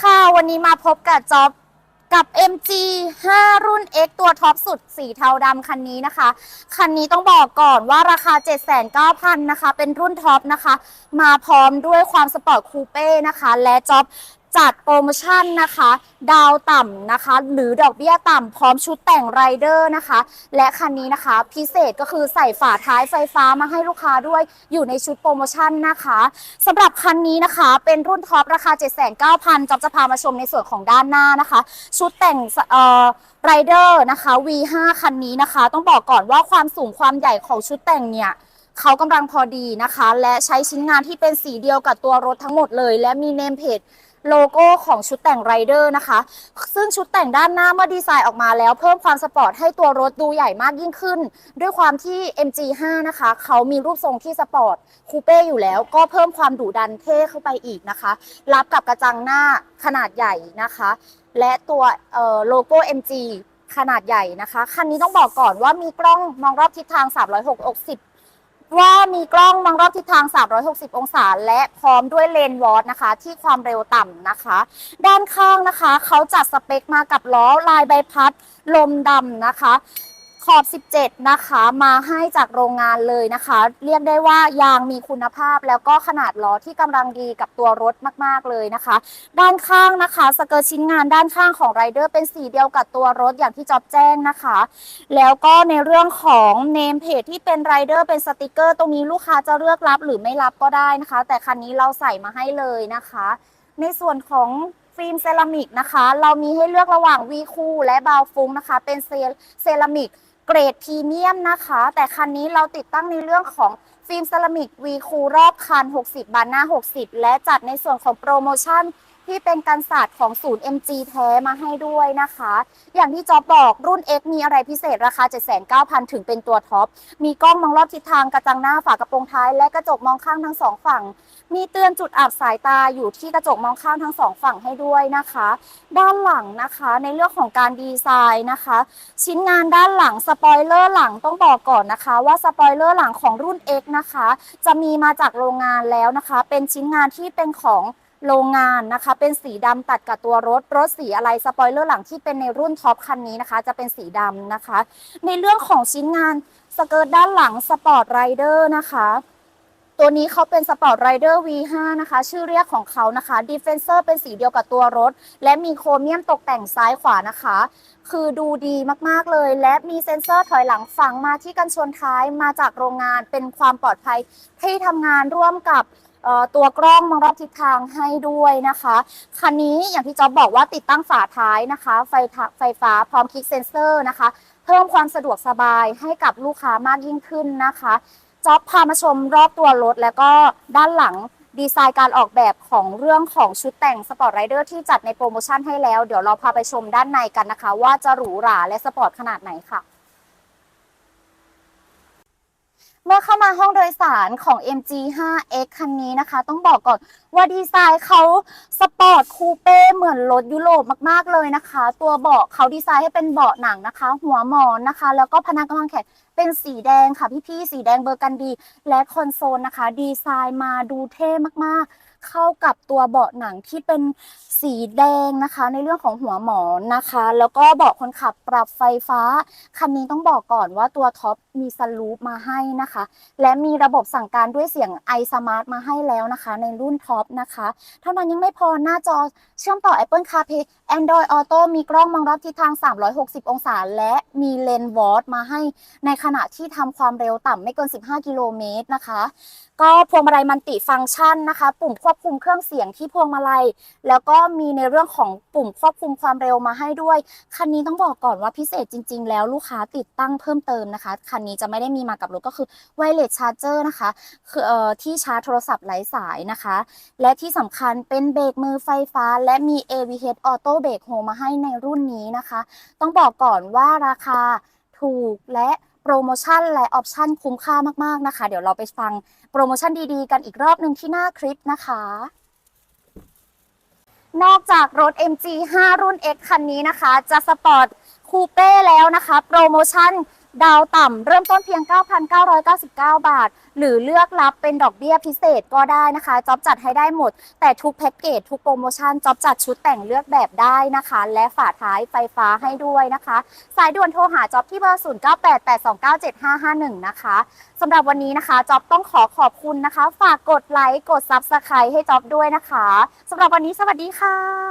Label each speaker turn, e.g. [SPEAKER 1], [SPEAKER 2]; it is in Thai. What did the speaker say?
[SPEAKER 1] ค่ะ วันนี้มาพบกับจ็อบกับ MG 5 รุ่น X ตัวท็อปสุด สีเทาดำคันนี้นะคะ คันนี้ต้องบอกก่อนว่าราคา 79,000 นะคะ เป็นรุ่นท็อปนะคะ มาพร้อมด้วยความสปอร์ตคูเป้นะคะ และจ็อบ จัดโปรโมชั่นนะคะ ดาวต่ำนะคะ หรือดอกเบี้ยต่ำพร้อมชุดแต่งไรเดอร์นะคะ และคันนี้นะคะ พิเศษก็คือใส่ฝาท้ายไฟฟ้ามาให้ลูกค้าด้วยอยู่ในชุดโปรโมชั่นนะคะสำหรับคันนี้นะคะ เป็นรุ่นท็อปราคา 79,000จอบจะพามาชมในส่วนของด้านหน้านะคะ ชุดแต่งเอ่อไรเดอร์นะคะ V5 คันนี้นะคะ ต้องบอกก่อนว่าความสูงความใหญ่ของชุดแต่งเนี่ยเขากำลังพอดีนะคะ และใช้ชิ้นงานที่เป็นสีเดียวกับตัวรถทั้งหมดเลย และมีเนมเพจ โลโก้ของชุดแต่งไรเดอร์นะคะ ซึ่งชุดแต่งด้านหน้าเมื่อดีไซน์ออกมาแล้ว เพิ่มความสปอร์ตให้ตัวรถดูใหญ่มากยิ่งขึ้น ด้วยความที่ MG5 นะคะ เขามีรูปทรงที่สปอร์ตคูเป้อยู่แล้ว ก็เพิ่มความดุดันเท่เข้าไปอีกนะคะ รับกับกระจังหน้าขนาดใหญ่นะคะ และตัวเอ่อโลโก้ MG ขนาดใหญ่นะคะ คันนี้ต้องบอกก่อนว่ามีกล้องมองรอบทิศทาง 360 ว่ามีกล้องมองรอบทิศทาง 360 องศา และพร้อมด้วยเลนวอร์นะคะ ที่ความเร็วต่ำนะคะ ด้านข้างนะคะ เขาจัดสเปคมากับล้อลายใบพัด ลมดำนะคะ ขอบ 17 นะคะมาให้จากโรงงานเลยนะคะ เรียกได้ว่ายางมีคุณภาพแล้วก็ขนาดล้อที่กำลังดีกับตัวรถมากๆเลยนะคะ ด้านข้างนะคะสเกิร์ตชิ้นงานด้านข้างของไรเดอร์เป็นสีเดียวกับตัวรถอย่างที่จอบแจ้งนะคะ แล้วก็ในเรื่องของเนมเพจที่เป็นไรเดอร์เป็นสติกเกอร์ ตรงนี้ลูกค้าจะเลือกรับหรือไม่รับก็ได้นะคะ แต่คันนี้เราใส่มาให้เลยนะคะ ในส่วนของฟิล์มเซรามิกนะคะ เรามีให้เลือกระหว่างวีคูและบาวฟุ้งนะคะ เป็นเซเซรามิก เกรดพรีเมียมนะคะ แต่คันนี้เราติดตั้งในเรื่องของฟิล์มเซรามิกวีคูรอบคัน 60 บานหน้า 60 และจัดในส่วนของโปรโมชั่น ที่เป็นการศาสตร์ของศูนย์ MG แท้มาให้ด้วยนะคะ อย่างที่จอบบอกรุ่น X มีอะไรพิเศษราคา 79,000 ถึงเป็นตัวท็อป มีกล้องมองรอบทิศทางกระจังหน้าฝากระโปรงท้าย และกระจกมองข้างทั้งสองฝั่ง มีเตือนจุดอับสายตาอยู่ที่กระจกมองข้างทั้งสองฝั่งให้ด้วยนะคะ ด้านหลังนะคะในเรื่องของการดีไซน์นะคะ ชิ้นงานด้านหลังสปอยเลอร์หลังต้องบอกก่อนนะคะ ว่าสปอยเลอร์หลังของรุ่น X นะคะ จะมีมาจากโรงงานแล้วนะคะ เป็นชิ้นงานที่เป็นของ โรงงานนะคะ เป็นสีดำตัดกับตัวรถ รถสีอะไรสปอยเลอร์หลังที่เป็นในรุ่นท็อปคันนี้นะคะ จะเป็นสีดำนะคะ ในเรื่องของชิ้นงานสเกิร์ตด้านหลังสปอร์ตไรเดอร์นะคะตัวนี้เขาเป็น Sport Rider V5 นะคะ ชื่อเรียกของเขานะคะ Defensor เป็นสีเดียวกับตัวรถ และมีโครเมียมตกแต่งซ้ายขวานะคะ คือดูดีมากๆเลย และมีเซ็นเซอร์ถอยหลังฝังมาที่กันชนท้ายมาจากโรงงานเป็นความปลอดภัยที่ทำงานร่วมกับ ตัวกล้องมองรอบทิศทางให้ด้วยนะคะ คันนี้อย่างที่จ๊อบบอกว่าติดตั้งฝาท้ายนะคะ ไฟไฟฟ้าพร้อมคลิกเซ็นเซอร์นะคะ เพิ่มความสะดวกสบายให้กับลูกค้ามากยิ่งขึ้นนะคะจ๊อบพามาชมรอบตัวรถแล้วก็ด้านหลังดีไซน์การออกแบบของเรื่องของชุดแต่งสปอร์ตไรเดอร์ที่จัดในโปรโมชั่นให้แล้ว เดี๋ยวเราพาไปชมด้านในกันนะคะ ว่าจะหรูหราและสปอร์ตขนาดไหนค่ะ เมื่อเข้ามาห้องโดยสารของ MG5X คันนี้นะคะ ต้องบอกก่อนว่าดีไซน์เขาสปอร์ตคูเป้เหมือนรถยุโรปมากๆเลยนะคะ ตัวเบาะเขาดีไซน์ให้เป็นเบาะหนังนะคะ หัวหมอนนะคะ แล้วก็พนักกำลังแขน เป็นสีแดงค่ะพี่ๆสีแดงเบอร์กันดี และคอนโซลนะคะ ดีไซน์มาดูเท่มากๆ เข้ากับตัวเบาะหนังที่เป็นสีแดงนะคะ ในเรื่องของหัวหมอนนะคะ แล้วก็เบาะคนขับปรับไฟฟ้า คันนี้ต้องบอกก่อนว่าตัวท็อปมีสลูปมาให้นะคะ และมีระบบสั่งการด้วยเสียง i Smart มาให้แล้วนะคะ ในรุ่นท็อปนะคะ เท่านั้นยังไม่พอหน้าจอเชื่อมต่อ Apple CarPlay Android Auto มีกล้องมองรอบทิศทาง 360 องศา และมีเลนวอร์มาให้ในขณะที่ทำความเร็วต่ำไม่เกิน 15 กิโลเมตรนะคะ ก็พวงมาลัยมันติฟังก์ชันนะคะ ปุ่มควบคุมเครื่องเสียงที่พวงมาลัย แล้วก็มีในเรื่องของปุ่มควบคุมความเร็วมาให้ด้วย คันนี้ต้องบอกก่อนว่าพิเศษจริง ๆ แล้วลูกค้าติดตั้งเพิ่มเติมนะคะ คันนี้จะไม่ได้มีมากับรถก็คือไวเลสชาร์เจอร์นะคะคือเอ่อที่ชาร์จโทรศัพท์ไร้สายนะคะ และที่สำคัญเป็นเบรกมือไฟฟ้า และมี AVH Auto Brake Hold มาให้ในรุ่นนี้นะคะ ต้องบอกก่อนว่าราคาถูกและ โปรโมชั่นและออปชั่นคุ้มค่ามากๆนะคะ เดี๋ยวเราไปฟังโปรโมชั่นดีๆ กันอีกรอบหนึ่งที่หน้าคลิปนะคะ นอกจากรถ MG 5 รุ่น X คันนี้นะคะ จะสปอร์ตคูเป้แล้วนะคะ โปรโมชั่น ดาวต่ำเริ่มต้นเพียง 9,999 บาท หรือเลือกรับเป็นดอกเบี้ยพิเศษก็ได้นะคะจ็อบจัดให้ได้หมด แต่ทุกแพ็กเกจทุกโปรโมชั่นจ็อบจัดชุดแต่งเลือกแบบได้นะคะ และฝาท้ายไฟฟ้าให้ด้วยนะคะ สายด่วนโทรหาจ็อบที่เบอร์ 0988297551 นะคะสำหรับวันนี้นะคะจ็อบต้องขอขอบคุณนะคะ ฝากกดไลค์กด Subscribe ให้จ็อบด้วยนะคะสำหรับวันนี้สวัสดีค่ะ